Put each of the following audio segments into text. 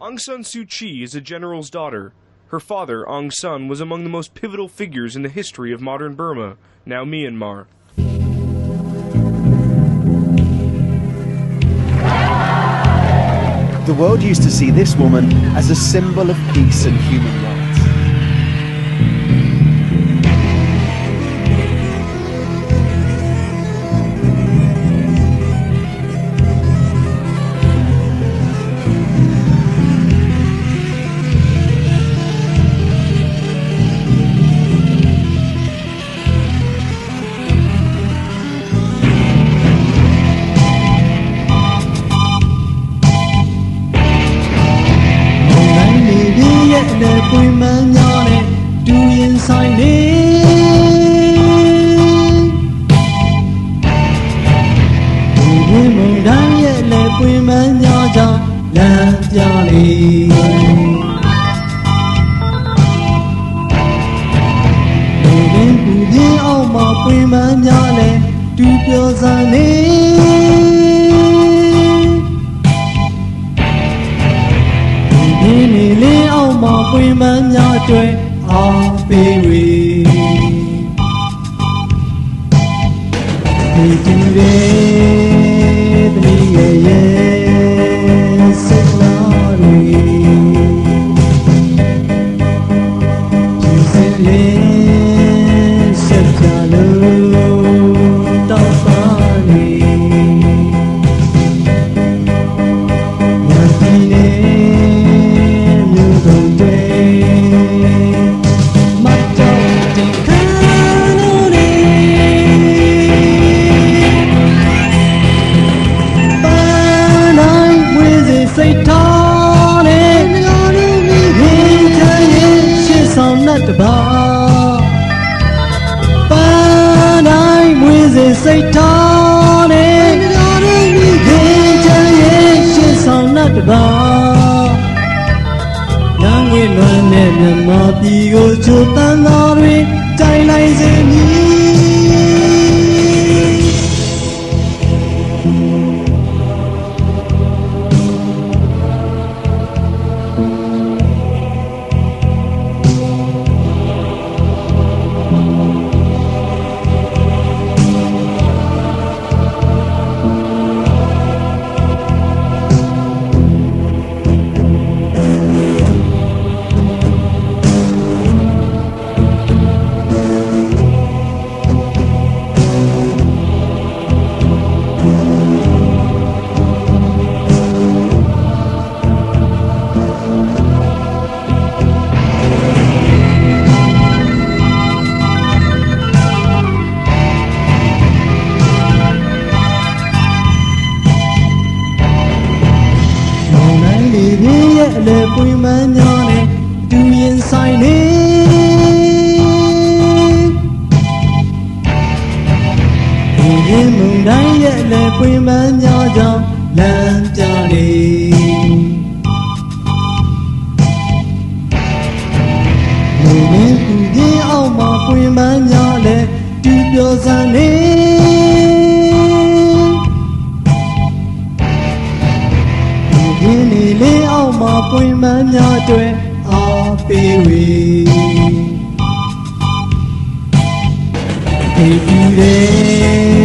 Aung San Suu Kyi is a general's daughter. Her father, Aung San, was among the most pivotal figures in the history of modern Burma, now Myanmar. The world used to see this woman as a symbol of peace and human rights. များတွေ့အားပေးဝေဒီတင်ဝေသမီးရဲ့ Sometimes အလဲပွင့်မှန်းညောနဲ့အတူရင်ဆိုင်နေဒီရင်မုန်တိုင်းရဲ့အလဲပွင့်မှန်းညောကြောင့်လမ်းပြနေမင်းသူရင်အောင်မှာပွင့်မှန်းများလဲတူပြောစမ်းနေ ပွင့်မများတွေအားပေးဝေဒီပြည်တဲ့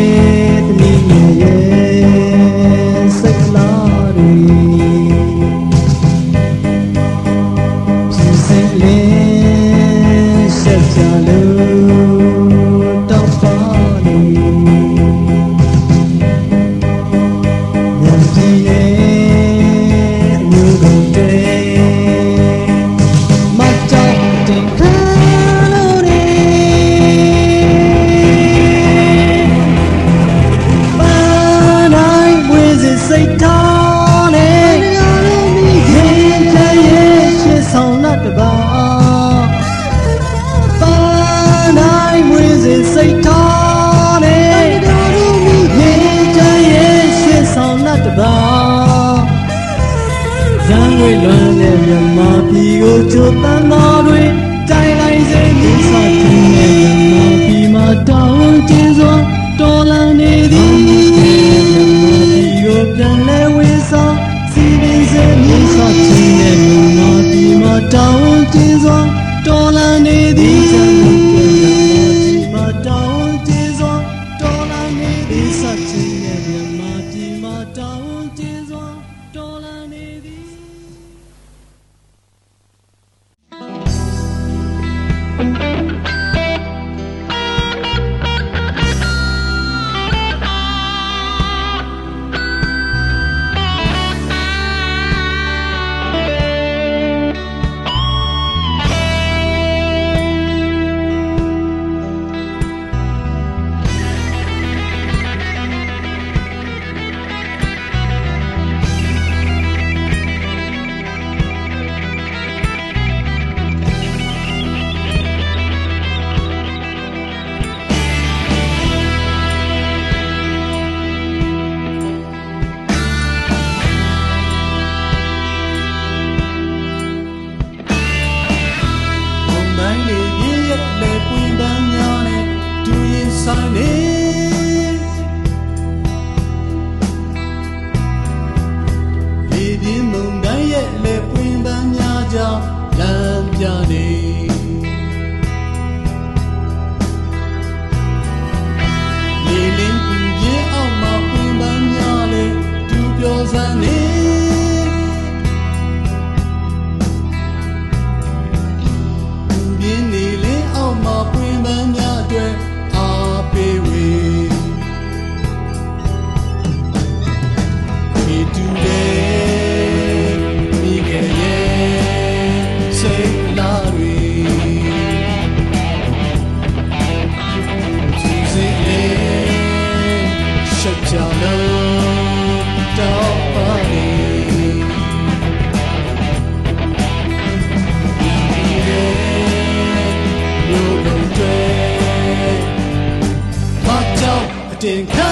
တင်ခံ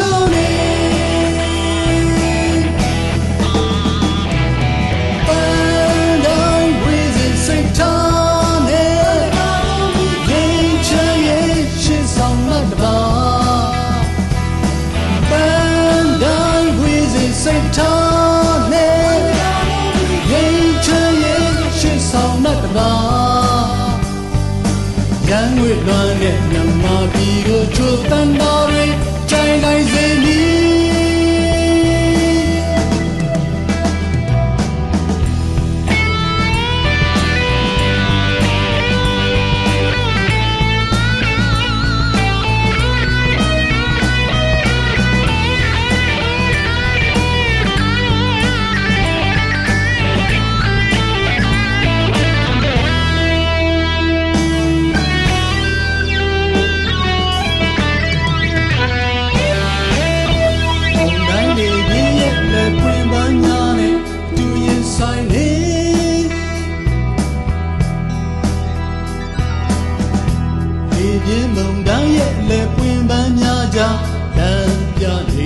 လို့နေပန်းတော်ဝေးစစ်စိတ်ထားစိတ်ထားနဲ့ရင်ချင်ရင်ရှင်းဆောင်တတ်တာကံွေလွမ်းတဲ့မြမပြီးကိုချူတန်တာ done.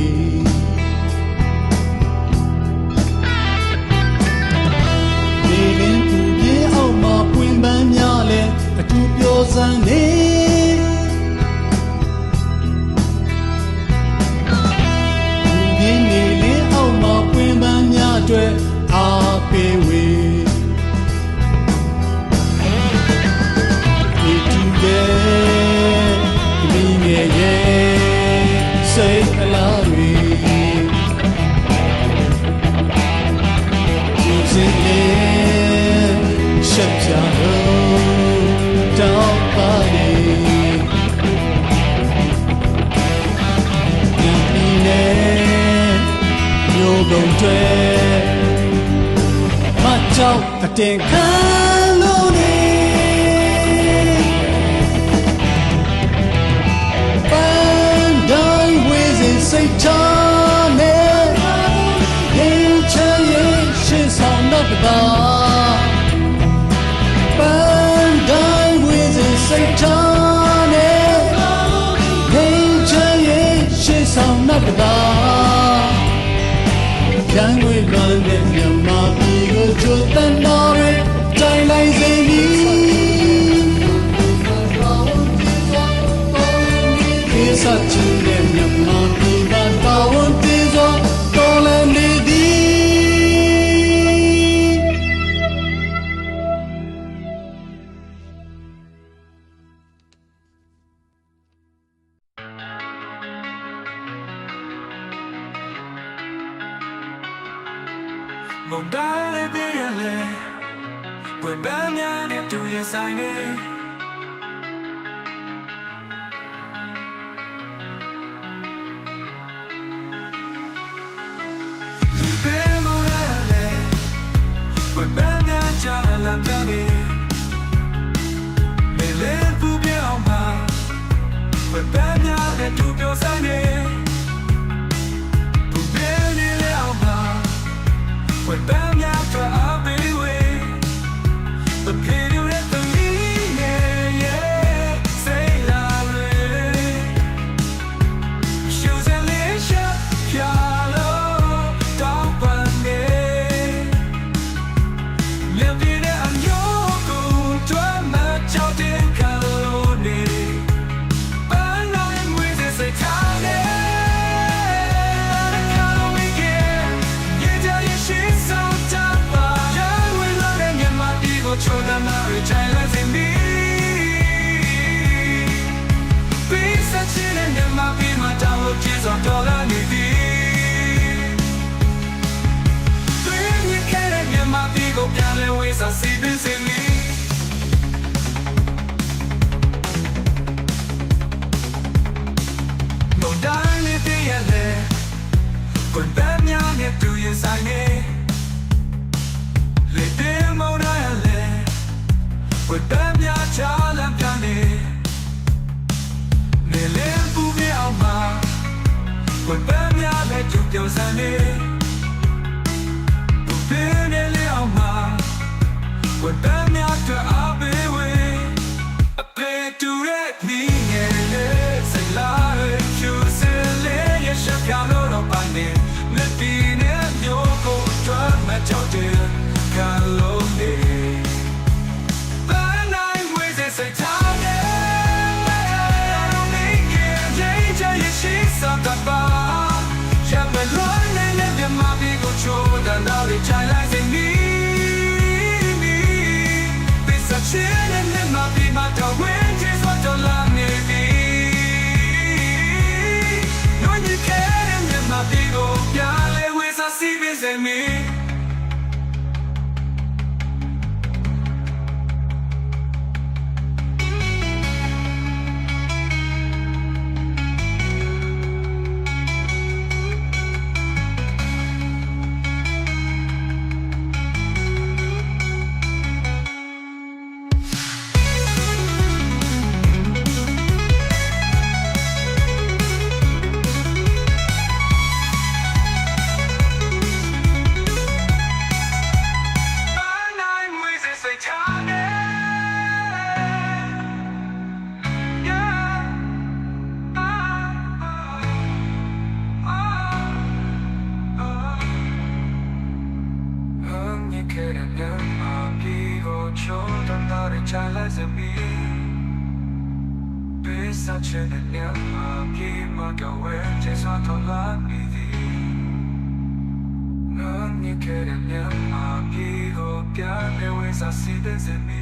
马角踏铁蒺藜，盘龙为谁争鸣？青春一去，从哪回返？But bad now that you feel sunny စားစီပင်စင်မီမုန်တိုင်းလေးတည်းရလေကိုယ်ပန်းများနဲ့တူရင်ဆိုင် When bad me after I'll be away I play to it me Say lie You say lay You should come out of my name Let me in your go Drug my children Calone စားစီး 사치는 여기만 겨울지서 돌아미디 넌 이케는 여기고 뺨에 왜 사시든 재미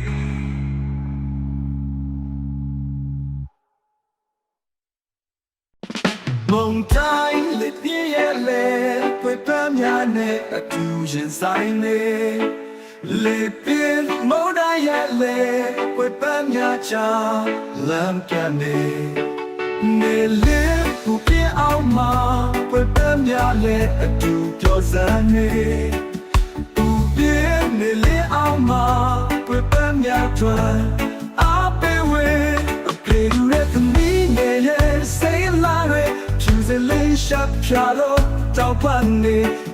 Montagne, les pieds et l'air, peu pas m'y aller, la touche en ပွေပန်းများနဲ့အတူရင်ဆိုင်နေလေပြင်းမုန်တိုင်းရဲ့လေပွေပန်းများချာလမ်းပြန်နေနေလေပူပြင်းအောင်မှာပွေပန်းများနဲ့အတူပြောစမ်းနေပူပြင်းနေလေအောင်မှာပွေပန်းများထွက်အားပေးဝေးအပြေရတဲ့သမီးငယ်ရဲ့စိတ်လာတွေဖြူစလေးရှပ်ဖြာတော့တောက်ပန်နေမြင်ပြင်းတဲ့အ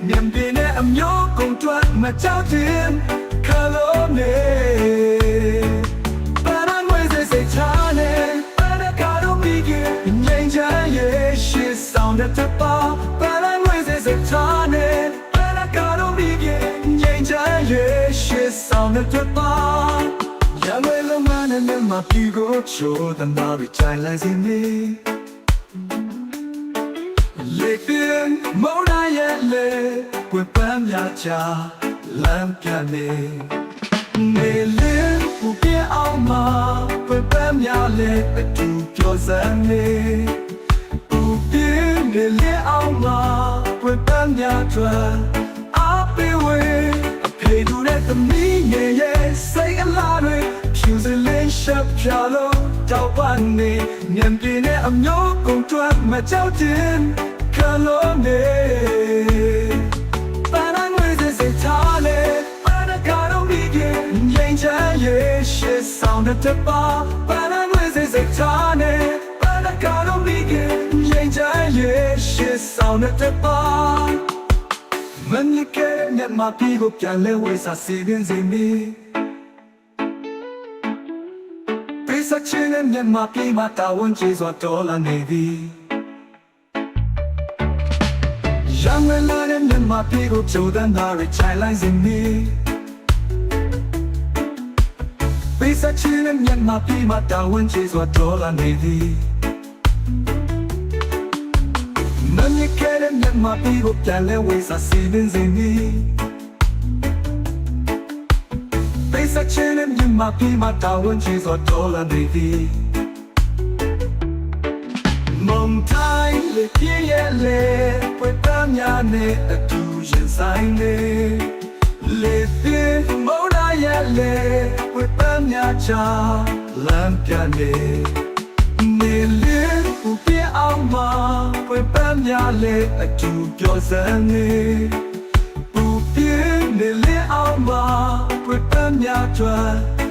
မျိုးကုန်တွက်မကြောက်တင်ခလုံးနေပရန်ဝဲစေစေချာနေပရကာတော့မိကငိမ့်ချမ်းရဲ့ရှစ်ဆောင်တဲ့တပါပရန်ဝဲစေစေချာနေပရကာတော့မိကငိမ့်ချမ်းရဲ့ရှစ်ဆောင်တဲ့တပါရံွယ်လုံးမနဲ့မြမပြီကိုချိုးတနာရီချိုင်လိုက်စင်းနေ လေပြင်းမော်နာရဲ့လေပွပန်းများချာလမ်းပြန်နေနေလေပူပြအောင်မှာပွပန်းများလေအတူပြောစမ်းနေပူပြင်းနေလေအောင်မှာပွပန်းများထွက်အပေးဝေးအဖေတို့တဲ့သမီးငယ်ရဲ့စိတ်အလားတွေဖြူစလေးရှပ်ဖြာလို့တောက်ပန်းနေမြင်ပြင်းတဲ့အမျိုးကုန်တွက်မကြောက်တင် ခလုံးနေပန်းငွေစေစေထားလေပန်းကားတော့မိခင်ငိမ့်ချမ်းရဲ့ရှစ်ဆောင်တဲ့ပါပန်းငွေစေစေထားနေပန်းကားတော့မိခင်ငိမ့်ချမ်းရဲ့ရှစ်ဆောင်တဲ့ပါမန်ရကဲမြတ်မပြီကိုပြန်လဲဝေးစားစီရင်စီမီပေးစချင်တဲ့မြတ်မပြီမတာဝန်ကြီးစွာတော်လာနေသည် ရံဝဲလာတဲ့မြတ်မပြီကိုကြိုးတန်းသားရချိုင်လိုက်စီမီပေးစချင်တဲ့မြတ်မပြီမတာဝန်ကြီးစွာတော်လာနေသည်မမြခဲတဲ့မြတ်မပြီကိုပြန်လဲဝေးစားစီပင်စင်နီပေးစချင်တဲ့မြတ်မပြီမတာဝန်ချေစွာတော်လာနေသည်မုန်တိုင်းလေပြည့်ရဲ့လေပွေပန်း များနဲ့အတူရင်ဆိုင်နေလေပြည့်မုန်တိုင်းရဲ့ချလမ်းပြနေနေလေးဘူပြအောင်မှာဝေပန်းများလေအတူပြောစမ်းနေဘူပြနေလေးအောင်မှာဝေပန်းများကျွမ်း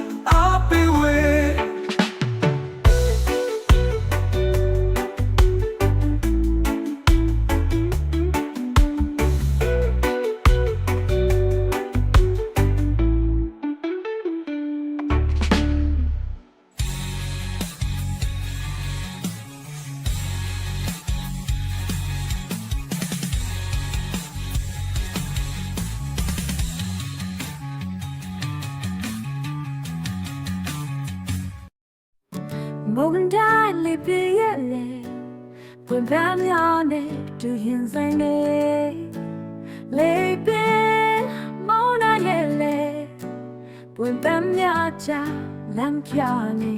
န်းများချလမ်းပြနေ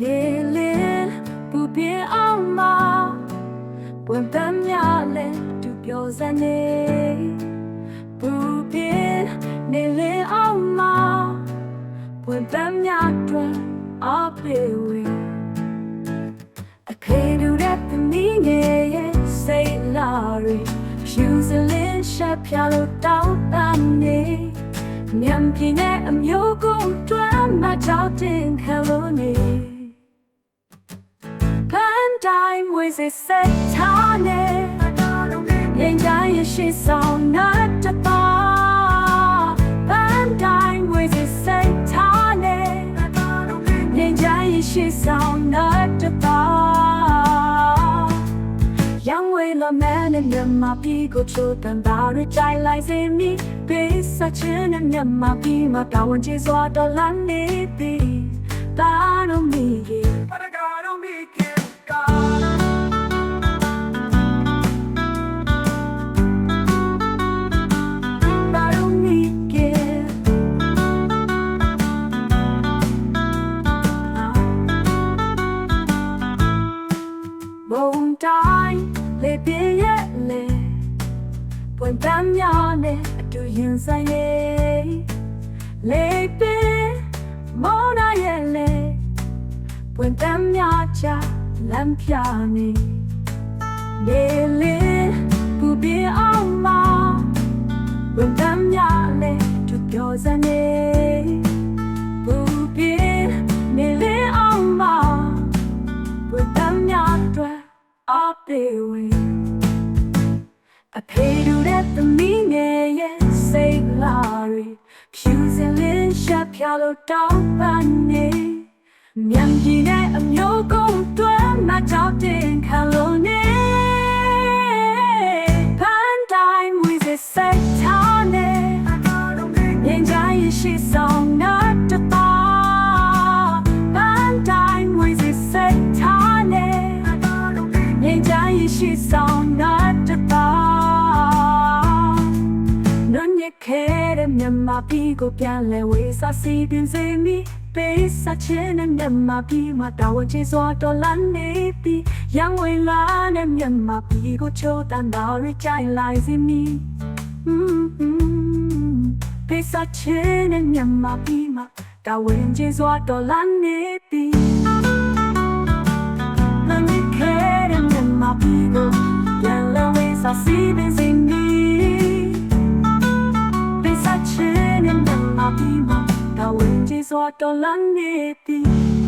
နေလေးပူပြင်းအောင်မဝင်ပန်းများနဲ့တူပြောစ မ်းနေပူပြင်းနေလေးအောင်မ when them nyatra up we a canoe that the meaning say lari shoes a lin shap yalo down tani nyam pine a myo go twan ma chao tin hello ni pan time was a set tane yin jai shi song not to ba pan time was a set tane yin jai shi song not to ba Young way la man and them my pico children bow to chai like say me be such an and them my be my down is what the land need be down on me But I got on Tu hiền say nè Lệ bia mô na yết lệ Buồn bám nhỏ cha làm pia nè Nè lệ Bu bia ông mà Buồn bám nhỏ nè Tu biểu ra nè Bu bia nè lệ ông mà Buồn bám nhỏ tra up the way I paid you that the meaning yes say Larry Pews and Lynn shop yellow dog bunny မြ န်ပြည်နဲ့အမျိုးကုန်တွဲမကြောက်တင်ခလုံးနေပန်းတိုင်းဝီစစိတ်ထားနေရင်ကြရင်ရှိဆောင် not to ba ပန်းတိုင်းဝီစစိတ်ထားနေရင်ကြရင်ရှိဆောင် not နွညခဲတဲ့မြန်မာပြည်ကိုပြန်လဲဝေးစားစီပင်စေမီပေးစားချင်းနဲ့မြန်မာပြည်မှာတာဝန်ကျေစွာတော်လန်းနေပြီရန်ဝင်လာတဲ့မြန်မာပြည်ကိုချိုးတန်တော်ရကြိုင်လိုက်စီမီပေးစားချင်းနဲ့မြန်မာပြည်မှာတာဝန်ကျေစွာတော်လန်းနေပြီနွညခဲတဲ့မြန်မာပြည်ကိုပြန်လဲဝေးစားစီပင်စေ မီ Pensa cene nella prima Da wengi so to la neti